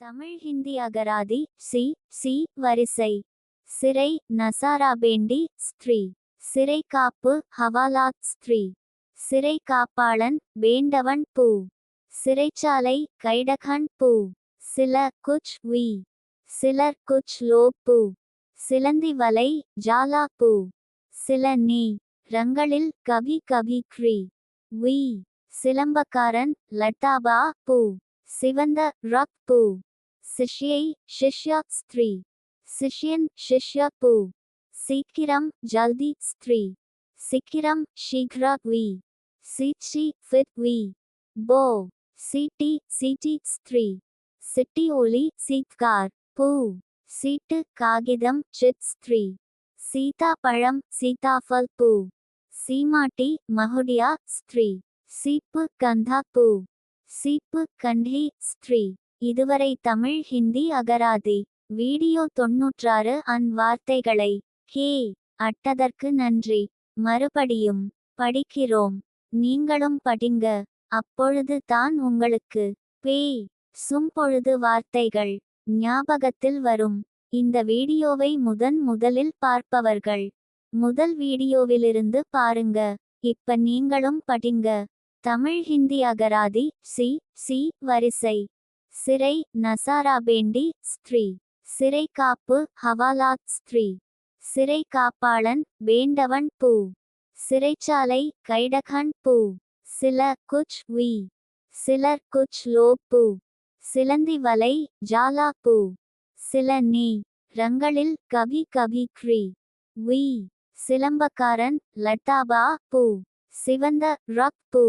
தமிழ் ஹிந்தி அகராதி C C வரிசை. சிறை நசாராபேண்டி ஸ்திரீ. சிறை காப்பு ஹவாலாத் ஸ்திரீ. சிறை காப்பாளன் வேண்டவன் பூ. சிறைச்சாலை கைடகன் பூ. சில குச் வி. சிலர் குச் லோ பூ. சிலந்தி வலை ஜாலா பூ. சில நீ. ரங்களில் கவி கவி க்ரி. வி. சிலம்பக்காரன் லட்டாபா பூ. சிவந்த ரக் பூ. சிஷ்யை ஷிஷ்யா ஸ்திரீ சிஷ்யன் ஷிஷ்யா பூ சீக்கிரம் ஜல்தி ஸ்திரீ சிக்கிரம் ஷீக்ரா வி சீச்சி ஃபிட் வி போ சீட்டி சீட்டி ஸ்திரீ சிட்டி ஒலி சீத்கார் பூ சீட்டு காகிதம் சிட் ஸ்திரீ சீதாப்பழம் சீதாஃபல் பூ சீமாட்டி மகுடியா ஸ்திரீ சீப்பு கந்தா பூ சீப்பு கண்டி ஸ்திரீ இதுவரை தமிழ் ஹிந்தி அகராதி. வீடியோ தொன்னூற்றாறு அன் வார்த்தைகளை. ஹே அட்டதற்கு நன்றி. மறுபடியும் படிக்கிறோம். நீங்களும் படிங்க. அப்பொழுது தான் உங்களுக்கு பேய் சும்பொழுது வார்த்தைகள் ஞாபகத்தில் வரும். இந்த வீடியோவை முதன் முதலில் பார்ப்பவர்கள் முதல் வீடியோவிலிருந்து பாருங்க. இப்ப நீங்களும் படிங்க. தமிழ் ஹிந்தி அகராதி சி சி வரிசை. சிறை நசாராபேண்டி ஸ்திரீ. சிறை காப்பு ஹவாலாத் ஸ்திரீ. சிறை காப்பாளன் வேண்டவன் பூ. சிறைச்சாலை கைடகன் பூ. சில குச் வி. சிலர் குச் லோ பூ. சிலந்தி வலை ஜாலா பூ. சில நீ. ரங்களில் கவி கவி க்ரி. வி. சிலம்பக்காரன் லட்டாபா பூ. சிவந்த ரக் பூ.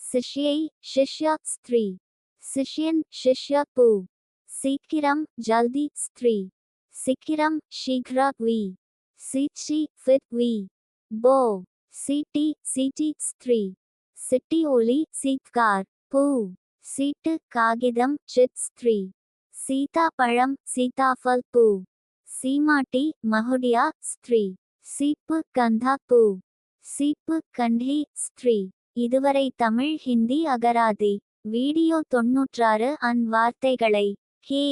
சிஷ்யை ஷிஷ்யா ஸ்திரீ. சிஷ்யன் ஷிஷ்யா பூ. சீக்கிரம் ஜல்தி ஸ்திரீ. சிக்கிரம் ஷீக்ரா வி. சீச்சி ஃபிட் வி. போ. சீட்டி சீட்டி ஸ்திரீ. சிட்டி ஒளி சீத்கார். பூ. சீட்டு காகிதம் சித் ஸ்திரீ. சீதாப்பழம் சீதாஃபல் பூ. சீமாட்டி மகுடியா ஸ்திரீ. சீப்பு கந்தா பூ. சீப்பு கண்டி ஸ்திரீ. இதுவரை தமிழ் ஹிந்தி அகராதி. வீடியோ தொன்னூற்றாறு அன் வார்த்தைகளை. ஹே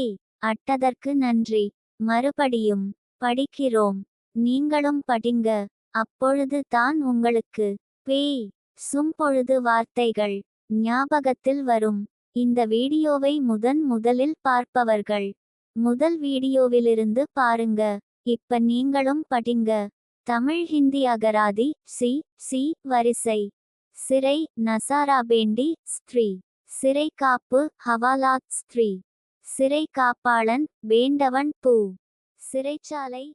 அட்டதற்கு நன்றி. மறுபடியும் படிக்கிறோம். நீங்களும் படிங்க. அப்பொழுது தான் உங்களுக்கு பேய் சும்பொழுது வார்த்தைகள் ஞாபகத்தில் வரும். இந்த வீடியோவை முதன் முதலில் பார்ப்பவர்கள் முதல் வீடியோவிலிருந்து பாருங்க. இப்ப நீங்களும் படிங்க. தமிழ் ஹிந்தி அகராதி சி சி வரிசை. சிறை நசாராபேண்டி ஸ்திரீ சிறை காப்பு ஹவாலாத் ஸ்திரீ. சிறை காப்பாளன் வேண்டவன் பூ. சிறைச்சாலை